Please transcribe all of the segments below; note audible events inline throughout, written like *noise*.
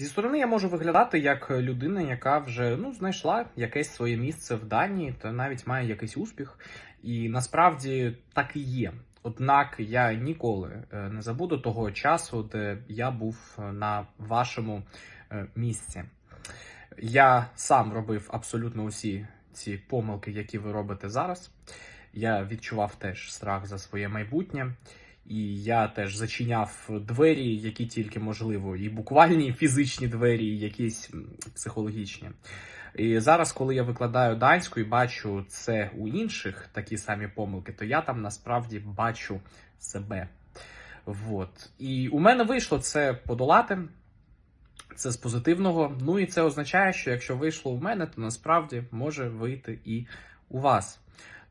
Зі сторони я можу виглядати як людина, яка вже ну знайшла якесь своє місце в Данії та навіть має якийсь успіх. І насправді так і є. Однак я ніколи е, не забуду того часу, де я був е, на вашому е, місці. Я сам робив абсолютно усі ці помилки, які ви робите зараз. Я відчував теж страх за своє майбутнє. І я теж зачиняв двері, які тільки можливо, і буквальні і фізичні двері, і якісь психологічні. І зараз, коли я викладаю данську і бачу це у інших такі самі помилки, то я там насправді бачу себе. Вот. І у мене вийшло це подолати. Це з позитивного. Ну і це означає, що якщо вийшло у мене, то насправді може вийти і у вас.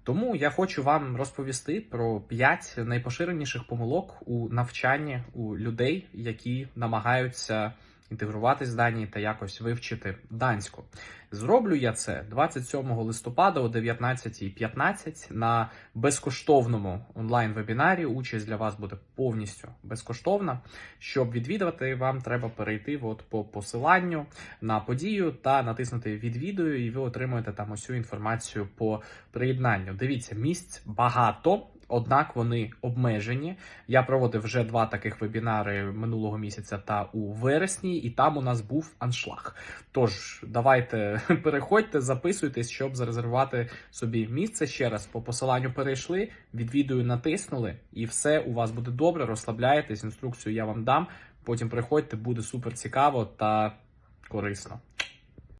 Тому я хочу вам розповісти про 5 найпоширеніших помилок у навчанні у людей, які намагаються інтегруватись в Данії та якось вивчити данську. Зроблю я це 27 листопада о 19.15 на безкоштовному онлайн-вебінарі. Участь для вас буде повністю безкоштовна. Щоб відвідувати, вам треба перейти от по посиланню на подію та натиснути відвідую, і ви отримуєте там усю інформацію по приєднанню. Дивіться, місць багато. Однак вони обмежені. Я проводив вже два таких вебінари минулого місяця та у вересні, і там у нас був аншлаг. Тож давайте *laughs* переходьте, записуйтесь, щоб зарезервувати собі місце. Ще раз по посиланню перейшли, відвідую, натиснули, і все у вас буде добре. Розслабляєтесь. Інструкцію я вам дам. Потім приходьте, буде супер цікаво та корисно.